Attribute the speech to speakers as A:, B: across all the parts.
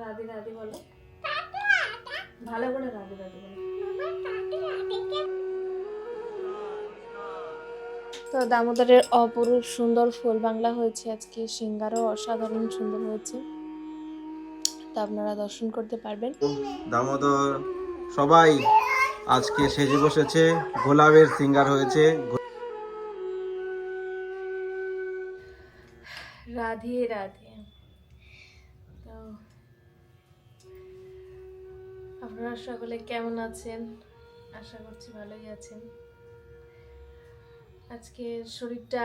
A: রাধে রাধে বলো। ভালো করে রাধে রাধে বলো। তো দামোদরের অপরূপ সুন্দর ফুল বাংলা হয়েছে। আজকে সিঙ্গারও অসাধারণ সুন্দর হয়েছে। তা আপনারা দর্শন করতে পারবেন।
B: দামোদর সবাই আজকে সেজে বসেছে। গোলাপের সিঙ্গার হয়েছে।
A: রাধে রাধে। তো আপনারা সকলে কেমন আছেন? আশা করছি ভালোই আছেন। আজকে শরীরটা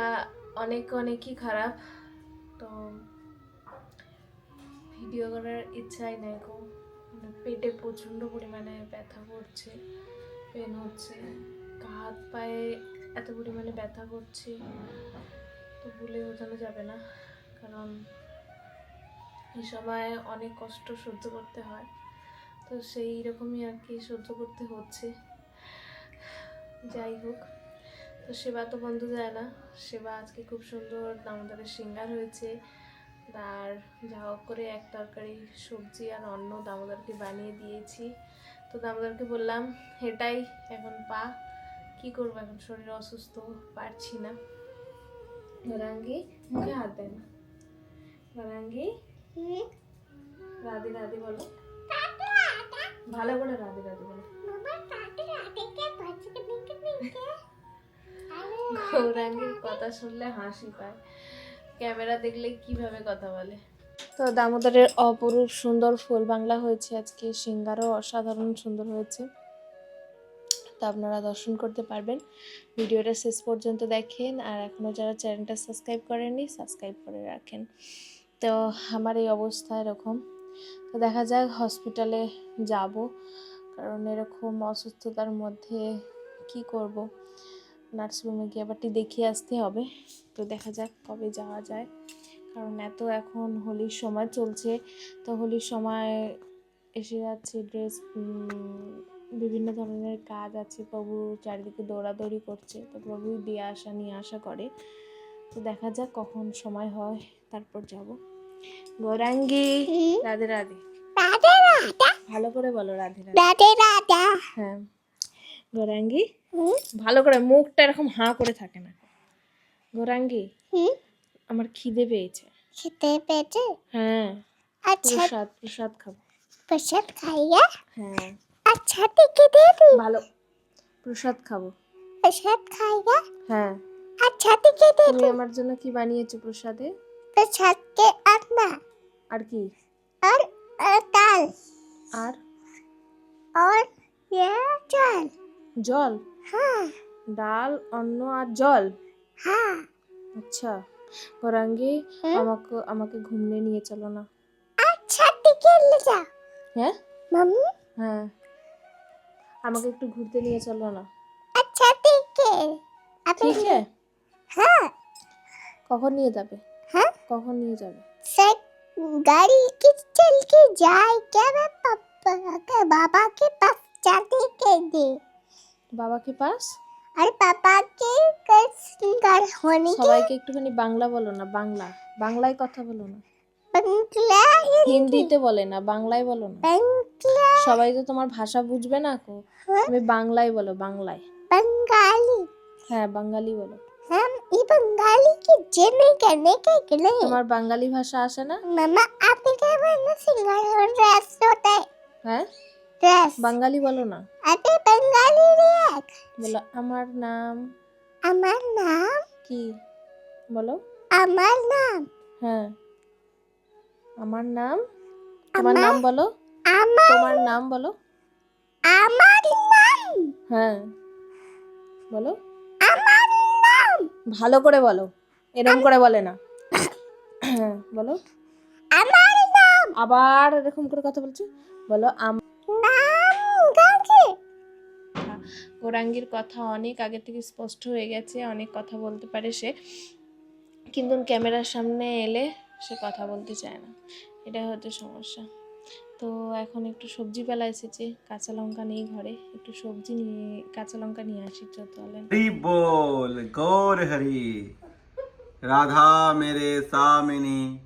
A: অনেক অনেকই খারাপ, তো ভিডিও করার ইচ্ছাই নেই মানে পেটে প্রচণ্ড পরিমাণে ব্যথা করছে পেন হচ্ছে হাত পায়ে এত পরিমাণে ব্যথা করছে, তো ভুলে বোঝানো যাবে না। কারণ এই সময় অনেক কষ্ট সহ্য করতে হয়। তো সেই রকমই আর কি সহ্য করতে হচ্ছে। যাই হোক তো সেবা তো বন্ধ যায় না। সেবা আজকে খুব সুন্দর দামোদরের সিঙ্গার হয়েছে। আর যা হোক করে এক তরকারি সবজি আর অন্ন দামোদরকে বানিয়ে দিয়েছি। তো দামোদরকে বললাম এটাই এখন পা কি করব এখন? শরীর অসুস্থ পারছি না। গরাঙ্গি মুখে হাত দেয় না। গরাঙ্গি রাধে রাধে বলো। ভালো করে রাধে রাধে বলো। গৌরাঙ্গের কথা শুনলে হাসি পায়। ক্যামেরা দেখলে কীভাবে কথা বলে? তো দামোদরের অপরূপ সুন্দর ফুল বাংলা হয়েছে আজকে। সিঙ্গারও অসাধারণ সুন্দর হয়েছে। তা আপনারা দর্শন করতে পারবেন। ভিডিওটা শেষ পর্যন্ত দেখেন আর এখনও যারা চ্যানেলটা সাবস্ক্রাইব করেননি সাবস্ক্রাইব করে রাখেন। তো আমার এই অবস্থা এরকম। তো দেখা যাক হসপিটালে যাব। কারণ এরকম অসুস্থতার মধ্যে কি করব? নার্সিংহোমে গিয়ে আবারটি দেখিয়ে আসতে হবে। তো দেখা যাক কবে যাওয়া যায়। কারণ এত এখন হোলির সময় চলছে। তো হোলির সময় এসে যাচ্ছে ড্রেস বিভিন্ন ধরনের কাজ আছে। প্রভু চারিদিকে দৌড়াদৌড়ি করছে। তো প্রভুই দিয়ে আসা, নিয়ে আসা করে। তো দেখা যাক কখন সময় হয়, তারপর যাব। গৌরাঙ্গি রাধে রাধে ভালো করে বলো রাধে রাধে হ্যাঁ গৌরাঙ্গি ভালো করে মুখটা এরকম হাঁ করে থাকে না গৌরাঙ্গি আমার খিদে পেয়েছে
C: খেতে পেয়েছে
A: হ্যাঁ
C: আচ্ছা
A: প্রসাদ প্রসাদ খাব
C: প্রসাদ খাইয়া
A: হ্যাঁ
C: আচ্ছা থেকে দে
A: ভালো প্রসাদ খাব
C: প্রসাদ খাইয়া
A: হ্যাঁ
C: আচ্ছা থেকে দে
A: তুমি আমার জন্য কি বানিয়েছো প্রসাদে?
C: সাতকে আত্মা
A: আর কি?
C: আর তাল।
A: আর?
C: আর ইয়ে, জল।
A: জল?
C: হ্যাঁ।
A: ডাল অন্ন আর জল?
C: হ্যাঁ।
A: আচ্ছা। গরাঙ্গি আমাকে আমাকে ঘুমনে নিয়ে চলো না।
C: আচ্ছা টিকেলে যাও।
A: হ্যাঁ?
C: মামি?
A: হ্যাঁ। আমাকে একটু ঘুরতে নিয়ে চলো না।
C: আচ্ছা টিকেল
A: ঠিক আছে।
C: হ্যাঁ।
A: কখন নিয়ে যাবে?
C: हाँ
A: কখন নিয়ে যাবে
C: से गाड़ी की चल के जाए क्या मैं पापा के बाबा के पास जाते के दे
A: বাবাকে পাস
C: और पापा के कर सिंगार होने के
A: সবাইকে একটুখানি বাংলা বলো না বাংলা বাংলায় কথা বলো না
C: बंगला
A: হিন্দিতে বলে না বাংলায় বলো না
C: बंगला
A: সবাই তো তোমার ভাষা বুঝবে না কো তুমি বাংলায় বলো বাংলায়
C: बंगाली
A: হ্যাঁ বাঙালি বলো
C: हम ये बंगाली की जेने करने के लिए
A: তোমার বাঙালি ভাষা আসে না
C: मम्मा आपने क्या बोला सिंगार और ड्रेस होता है
A: হ্যাঁ
C: ड्रेस
A: বাঙালি বলো না
C: अबे बंगाली रिएक्ट
A: বলো আমার নাম
C: আমার নাম
A: কি বলো
C: আমার নাম
A: হ্যাঁ আমার নাম তোমার নাম বলো
C: আমার
A: তোমার নাম বলো
C: আমার নাম
A: হ্যাঁ বলো
C: আমার নাম
A: ভালো করে বলো। এরকম করে বলে না। হ্যাঁ বলো। আবার এরকম করে কথা বলছি। বলো গোরাঙ্গির কথা অনেক আগে থেকে স্পষ্ট হয়ে গেছে, অনেক কথা বলতে পারে সে। কিন্তু ক্যামেরার সামনে এলে সে কথা বলতে চায় না। এটা হচ্ছে সমস্যা। তো এখন একটু সবজি বেলা এসেছে, কাঁচা লঙ্কা নেই ঘরে, একটু সবজি নিয়ে, কাঁচা লঙ্কা নিয়ে আসি
B: বল, গৌর হরি। রাধা মেরে সামিনী,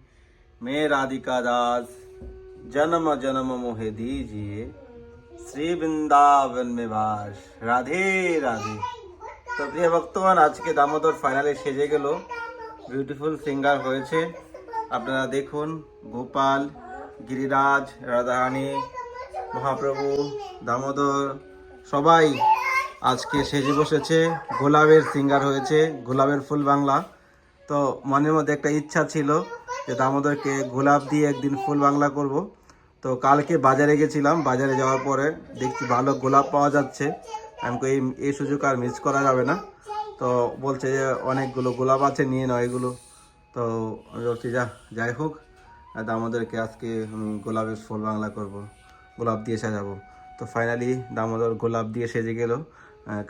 B: মে রাধিকা দাস, জন্ম জন্ম মোহে দিজিয়ে, শ্রী বৃন্দাবন মে বাস। রাধে রাধে। তো প্রিয় ভক্তগণ, আজকে দামোদর ফাইনালে সেজে গেল। বিউটিফুল সিঙ্গার হয়েছে। আপনারা দেখুন, গোপাল গিরিরাজ, রাধারানী, মহাপ্রভু, দামোদর, সবাই আজকে সেজে বসেছে। গোলাপের সিঙ্গার হয়েছে, গোলাপের ফুল বাংলা। তো মনের মধ্যে একটা ইচ্ছা ছিল যে দামোদরকে গোলাপ দিয়ে একদিন ফুল বাংলা করব। তো কালকে বাজারে গেছিলাম, বাজারে যাওয়ার পরে দেখছি ভালো গোলাপ পাওয়া যাচ্ছে। আমি এই এই সুযোগ আর মিস করা যাবে না। তো বলছে যে অনেকগুলো গোলাপ আছে, নিয়ে নাও এগুলো। তো আমি বলছি, যা, যাই হোক। দামোদরকে আজকে আমি গোলাপের ফুল বাংলা করব। গোলাপ দিয়ে সাজাবো। তো ফাইনালি দামোদর গোলাপ দিয়ে সেজে গেল।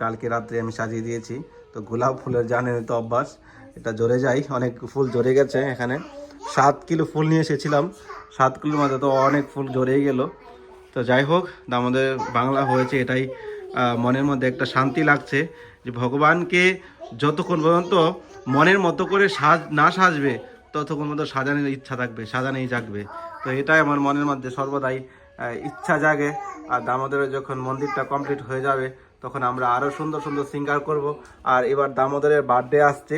B: কালকে রাত্রে আমি সাজিয়ে দিয়েছি। তো গোলাপ ফুলের জানেন তো অভ্যাস। এটা জোরে যায় অনেক ফুল জোরে গেছে এখানে। সাত কিলো ফুল নিয়ে এসেছিলাম। সাত কিলোর মধ্যে তো অনেক ফুল জোরেই গেল। তো যাই হোক আমাদের বাংলা হয়েছে এটাই। মনের মধ্যে একটা শান্তি লাগছে যে ভগবানকে যতক্ষণ পর্যন্ত মনের মতো করে সাজ না সাজবে ততক্ষণ পর্যন্ত সাজানোর ইচ্ছা থাকবে, সাজানোই জাগবে। তো এটাই আমার মনের মধ্যে সর্বদাই ইচ্ছা জাগে। আর দামোদরের যখন মন্দিরটা কমপ্লিট হয়ে যাবে, তখন আমরা আরও সুন্দর সুন্দর সিঙ্গার করব। আর এবার দামোদরের বার্থডে আসছে।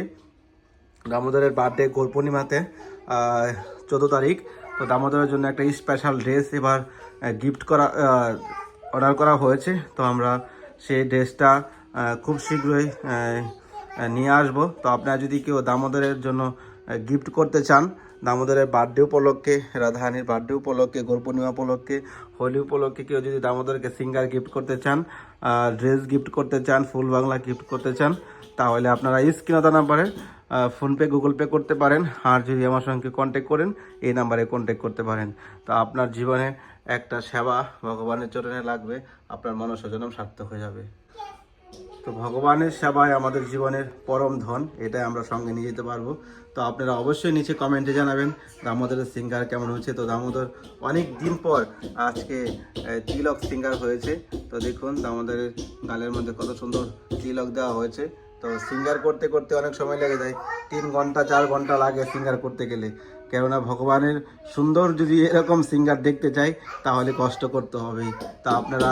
B: দামোদরের বার্থডে গোর পূর্ণিমাতে চোদ্দ তারিখ। তো দামোদরের জন্য একটা স্পেশাল ড্রেস এবার গিফট করা অর্ডার করা হয়েছে। তো আমরা সেই ড্রেসটা খুব শীঘ্রই নিয়ে আসব। তো আপনারা যদি কেউ দামোদরের জন্য গিফট করতে চান, দামোদরের বার্থডে উপলক্ষে রাধাহানির বার্থডে উপলক্ষে গোর পূর্ণিমা উপলক্ষে, হোলি উপলক্ষে কেউ যদি দামোদরকে সিঙ্গার গিফট করতে চান ড্রেস গিফট করতে চান, ফুল বাংলা গিফট করতে চান, তাহলে আপনারা স্ক্রিনে নাম্বারে ফোনপে গুগল পে করতে পারেন। আর যদি আমার সঙ্গে কন্ট্যাক্ট করেন, এই নাম্বারে কন্ট্যাক্ট করতে পারেন। তো আপনার জীবনে একটা সেবা ভগবানের চরণে লাগবে, আপনার মনসজনম সার্থক হয়ে যাবে। তো ভগবানের সেবায় আমাদের জীবনের পরম ধন, এটাই আমরা সঙ্গে নিয়ে যেতে পারব। তো আপনারা অবশ্যই নিচে কমেন্টে জানাবেন, দামোদরের সিঙ্গার কেমন হয়েছে। তো দামোদর, অনেক দিন পর আজকে তিলক সিঙ্গার হয়েছে। তো দেখুন, দামোদরের গালের মধ্যে কত সুন্দর তিলক দেওয়া হয়েছে। তো সিঙ্গার করতে করতে অনেক সময় লেগে যায়। তিন ঘণ্টা, চার ঘণ্টা লাগে সিঙ্গার করতে গেলে। কেননা ভগবানের সুন্দর যদি এরকম সিঙ্গার দেখতে চাই, তাহলে কষ্ট করতে হবে। তা আপনারা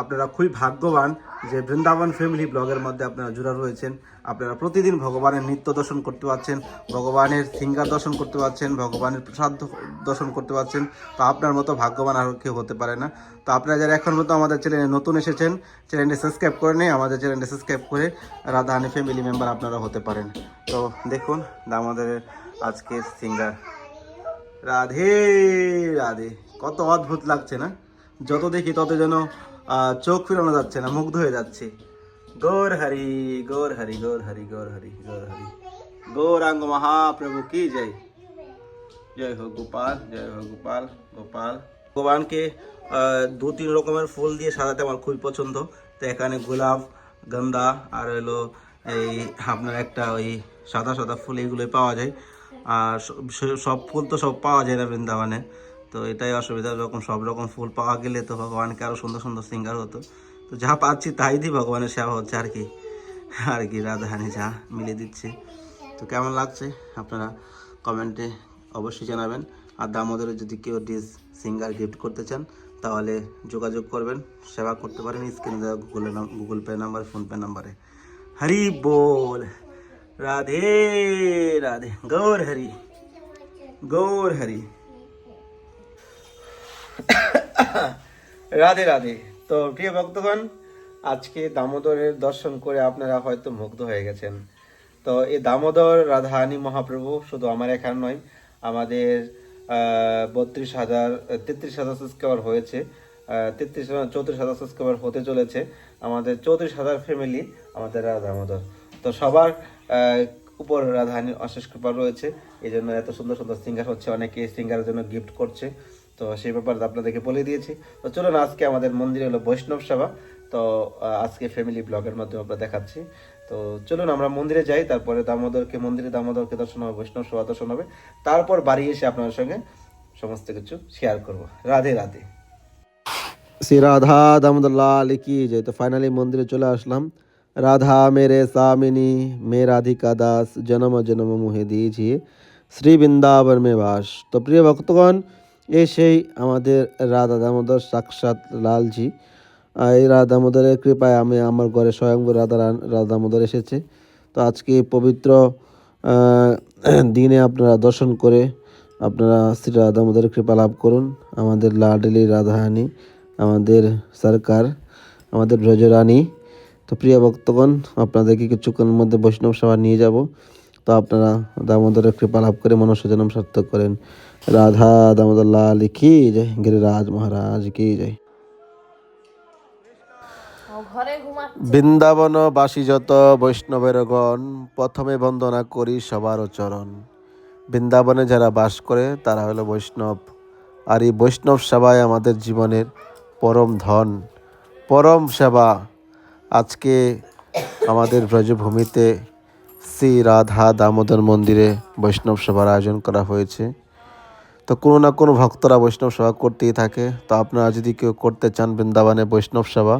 B: আপনারা খুবই ভাগ্যবান যে বৃন্দাবন ফ্যামিলি ব্লগের মধ্যে আপনারা জুড়া রয়েছেন। আপনারা প্রতিদিন ভগবানের নিত্য দর্শন করতে পারছেন, ভগবানের সিঙ্গার দর্শন করতে পারছেন, ভগবানের প্রসাদ দর্শন করতে পারছেন। তো আপনার মতো ভাগ্যবান আর কেউ হতে পারে না। তো আপনারা যারা এখন মতো আমাদের চ্যানেলে নতুন এসেছেন চ্যানেলটি সাবস্ক্রাইব করে নেই আমাদের চ্যানেলটি সাবস্ক্রাইব করে রাধাহানি ফ্যামিলি মেম্বার আপনারা হতে পারেন। তো দেখুন আমাদের আজকের সিঙ্গার। রাধে রাধে। কত অদ্ভুত লাগছে না? যত দেখি তত যেন চোখ ফিরানো যাচ্ছে না, মুগ্ধ হয়ে যাচ্ছে। গৌর হরি গৌর হরি গৌর হরি গৌর হরি গৌর হরি। গৌরাঙ্গ মহাপ্রভু কি জয়? জয় হোক গোপাল, জয় হোক গোপাল গোপাল। ভগবানকে দু তিন রকমের ফুল দিয়ে সাজাতে আমার খুবই পছন্দ। তো এখানে গোলাপ, গন্ধা, আর হলো এই আপনার একটা ওই সাদা সাদা ফুল এগুলোই পাওয়া যায়। আর সব ফুল তো সব পাওয়া যায় না বৃন্দাবনে। তো এটাই অসুবিধা রকম সব রকম ফুল পাওয়া গেলে তো ভগবানকে আরও সুন্দর সুন্দর সিঙ্গার হতো। তো যা পাচ্ছি তাই দিয়ে ভগবানের সেবা হচ্ছে আর কি। আর কি রাধাহানি যা মিলিয়ে দিচ্ছে। তো কেমন লাগছে? আপনারা কমেন্টে অবশ্যই জানাবেন। আর দামোদরে যদি কেউ ডিস সিঙ্গার গিফট করতে চান, তাহলে যোগাযোগ করবেন। সেবা করতে পারেন স্ক্রিনে দেওয়া Google Google Pay number PhonePe নাম্বারে হরি বল! রাধে রাধে গৌর হরি গৌর হরি রাধে রাধে তো প্রিয় ভক্তগণ, আজকে দামোদরের দর্শন করে আপনারা হয়তো মুগ্ধ হয়ে গেছেন। তো এই দামোদর, রাধারানী মহাপ্রভু শুধু আমার এখানে নয়, আমাদের বত্রিশ হাজার, তেত্রিশ হাজার সাবস্ক্রাইবার হয়েছে তেত্রিশ হাজার, চৌত্রিশ হাজার সাবস্ক্রাইবার হতে চলেছে। আমাদের চৌত্রিশ হাজার ফ্যামিলি আমাদের দামোদর তো সবার উপর রাধারানীর অশেষ কৃপা রয়েছে। এই জন্য এত সুন্দর সুন্দর সিঙ্গার হচ্ছে, অনেকে সিঙ্গারের জন্য গিফট করছে। তো সেই ব্যাপারে আপনাদেরকে বলে দিয়েছি। তো চলুন, আজকে আমাদের মন্দিরে হলো বৈষ্ণব সভা। তো আজকে ফ্যামিলি ব্লগের মাধ্যমে আমরা দেখাচ্ছি। তো চলুন, আমরা মন্দিরে যাই, তারপরে দামোদরকে, মন্দিরে দামোদরকে দর্শন হবে, বৈষ্ণব সভা দর্শন হবে। তারপর বাড়ি এসে আপনার সঙ্গে সমস্ত কিছু শেয়ার করব। রাধে রাধে। শ্রী রাধা দামোদর লাল, কি জয়। তো ফাইনালি মন্দিরে চলে আসলাম। রাধা মেরে সামিনী মে রাধিকা দাস জনম জনম মুহে দিয়েছিয়ে শ্রী বৃন্দাবন মে বাস তো প্রিয় ভক্তগণ এই সেই আমাদের রাধা দামোদর সাক্ষাৎ লালজি। এই রাধা দামোদরের কৃপায় আমি আমার ঘরে স্বয়ংভূ রাধা রাধা দামোদর এসেছে। তো আজকে পবিত্র দিনে আপনারা দর্শন করে আপনারা শ্রী রাধা দামোদরের কৃপা লাভ করুন। আমাদের লাডলি রাধাহানি আমাদের সরকার, আমাদের ব্রজরানী তো প্রিয় ভক্তগণ, আপনাদেরকে কিছুক্ষণের মধ্যে বৈষ্ণব সভা নিয়ে যাব। তো আপনারা দামোদরের কৃপা লাভ করে মনুষ্য জন্ম সার্থক করেন। রাধা দামোদর লাল কি জয়, গিরিরাজ মহারাজ কি
A: ঘুমা
B: বৃন্দাবন বাসী যত বৈষ্ণবের গণ, প্রথমে বন্দনা করি সবার চরণ। বৃন্দাবনে যারা বাস করে, তারা হলো বৈষ্ণব। আর এই বৈষ্ণব সেবাই আমাদের জীবনের পরম ধন। পরম সেবা আজকে আমাদের ব্রজভূমিতে শ্রী রাধা দামোদর মন্দিরে বৈষ্ণব সভার আয়োজন করা হয়েছে। তো কোনো না কোনো ভক্তরা বৈষ্ণব সভা করতেই থাকে। তো আপনারা যদি কেউ করতে চান বৃন্দাবনে বৈষ্ণব সভা,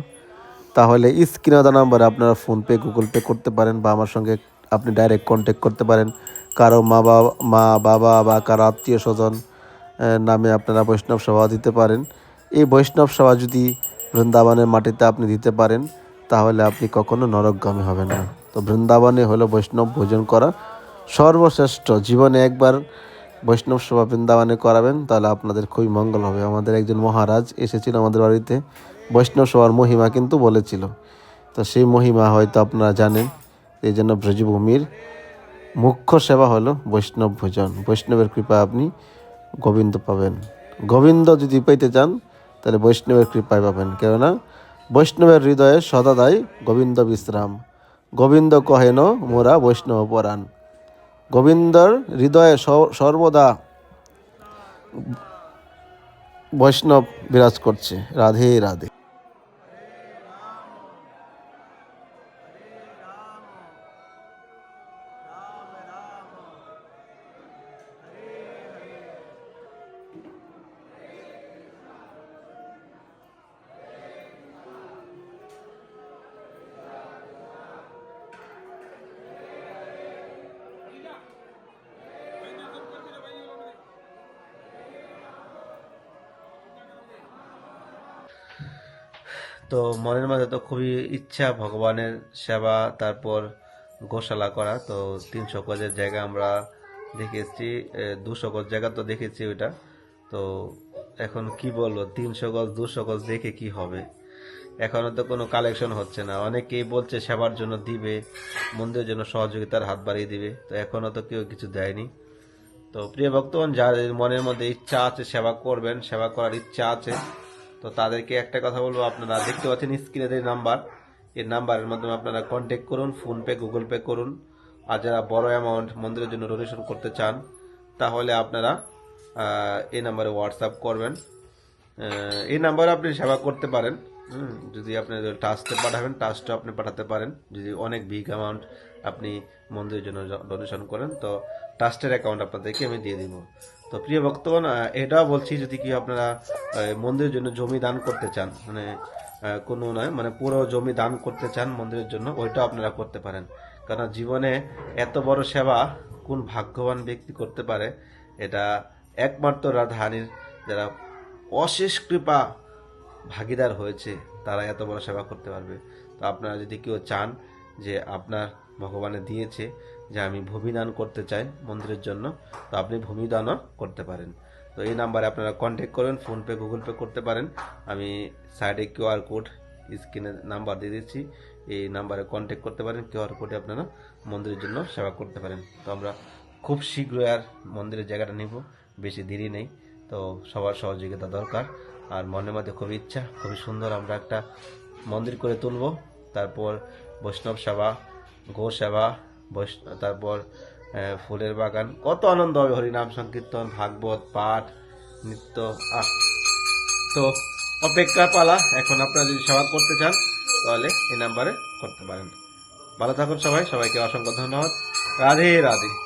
B: তাহলে স্ক্রিনে দেওয়া নাম্বারে আপনারা ফোনপে, গুগল পে করতে পারেন বা আমার সঙ্গে আপনি ডাইরেক্ট কন্ট্যাক্ট করতে পারেন। কারও মা বাবা মা, বাবা বা কারও আত্মীয় স্বজন নামে আপনারা বৈষ্ণব সভা দিতে পারেন। এই বৈষ্ণব সভা যদি বৃন্দাবনের মাটিতে আপনি দিতে পারেন তাহলে আপনি কখনো নরকগামী হবেন না। তো বৃন্দাবনে হলো বৈষ্ণব ভোজন করা সর্বশ্রেষ্ঠ। জীবনে একবার বৈষ্ণব সভা বৃন্দাবনে করাবেন, তাহলে আপনাদের খুবই মঙ্গল হবে। আমাদের একজন মহারাজ এসেছিল আমাদের বাড়িতে, বৈষ্ণব সভার মহিমা কিন্তু বলেছিল। তো সেই মহিমা হয়তো আপনারা জানেন, এই জন্য ব্রজভূমির মুখ্য সেবা হলো বৈষ্ণব ভোজন। বৈষ্ণবের কৃপা আপনি গোবিন্দ পাবেন। গোবিন্দ যদি পেতে চান, তাহলে বৈষ্ণবের কৃপায় পাবেন। কেননা বৈষ্ণবের হৃদয়ে সদাদাই গোবিন্দ বিশ্রাম। গোবিন্দ কহেন, মোরা বৈষ্ণব পরাণ। গোবিন্দর হৃদয়ে সর্বদা বৈষ্ণব বিরাজ করছে। রাধে রাধে। তো মনের মাঝে তো খুবই ইচ্ছা ভগবানের সেবা, তারপর গোশালা করা। তো তিনশো গজের জায়গা আমরা দেখেছি দুশো গজ জায়গা তো দেখেছি ওইটা। তো এখন কি বলব তিনশো গজ দুশো গজ দেখে কি হবে? এখনও তো কোনো কালেকশন হচ্ছে না। অনেকেই বলছে সেবার জন্য দিবে, মন্দিরের জন্য সহযোগিতার হাত বাড়িয়ে দিবে। তো এখনও তো কেউ কিছু দেয়নি। তো প্রিয় ভক্তগণ, যাদের মনের মধ্যে ইচ্ছা আছে সেবা করবেন, সেবা করার ইচ্ছা আছে তো তাদেরকে একটা কথা বলব, আপনারা দেখতে পাচ্ছেন স্ক্রিনের এই নাম্বার এই নাম্বারের মাধ্যমে আপনারা কন্ট্যাক্ট করুন ফোনপে গুগল পে করুন। আর যারা বড় অ্যামাউন্ট মন্দিরের জন্য ডোনেশন করতে চান, তাহলে আপনারা এই নাম্বারে হোয়াটসঅ্যাপ করবেন। এই নাম্বারে আপনি সেবা করতে পারেন। যদি আপনি টাস্টে পাঠাবেন টাস্টও আপনি পাঠাতে পারেন। যদি অনেক বিগ অ্যামাউন্ট আপনি মন্দিরের জন্য ডোনেশন করেন, তো ট্রাস্টের অ্যাকাউন্ট আপনাদেরকে আমি দিয়ে দিব। তো প্রিয় ভক্তগণ এটাও বলছি যদি কি আপনারা মন্দিরের জন্য জমি দান করতে চান মানে কোনো নয় মানে পুরো জমি দান করতে চান মন্দিরের জন্য, ওইটাও আপনারা করতে পারেন। কারণ জীবনে এত বড় সেবা কোন ভাগ্যবান ব্যক্তি করতে পারে, এটা একমাত্র রাধাহানির যারা অশেষ কৃপা ভাগিদার হয়েছে, তারা এত বড় সেবা করতে পারবে। তো আপনারা যদি কেউ চান যে আপনার ভগবানে দিয়েছে যে আমি ভূমিদান করতে চাই মন্দিরের জন্য, তো আপনি ভূমিদানও করতে পারেন। তো এই নাম্বারে আপনারা কন্ট্যাক্ট করবেন ফোনপে গুগল পে করতে পারেন। আমি সাইডে কিউআর কোড স্ক্রিনে নাম্বার দিয়ে দিচ্ছি। এই নাম্বারে কন্ট্যাক্ট করতে পারেন কিউআর কোডে আপনারা মন্দিরের জন্য সেবা করতে পারেন। তো আমরা খুব শীঘ্রই আর মন্দিরের জায়গাটা নিব, বেশি দেরি নেই। তো সবার সহযোগিতা দরকার। আর মনের মধ্যে খুব ইচ্ছা খুবই সুন্দর আমরা একটা মন্দির করে তুলব। তারপর বৈষ্ণব সেবা, গো সেবা বৈষ্ণ তারপর ফুলের বাগান। কত আনন্দ হবে, হরিনাম, সংকীর্তন, ভাগবত, পাঠ, নৃত্য তো অপেক্ষা পালা এখন আপনারা যদি সেবা করতে চান, তাহলে এই নাম্বারে করতে পারেন। ভালো থাকুন সবাই, সবাইকে অসংখ্য ধন্যবাদ। রাধে রাধে।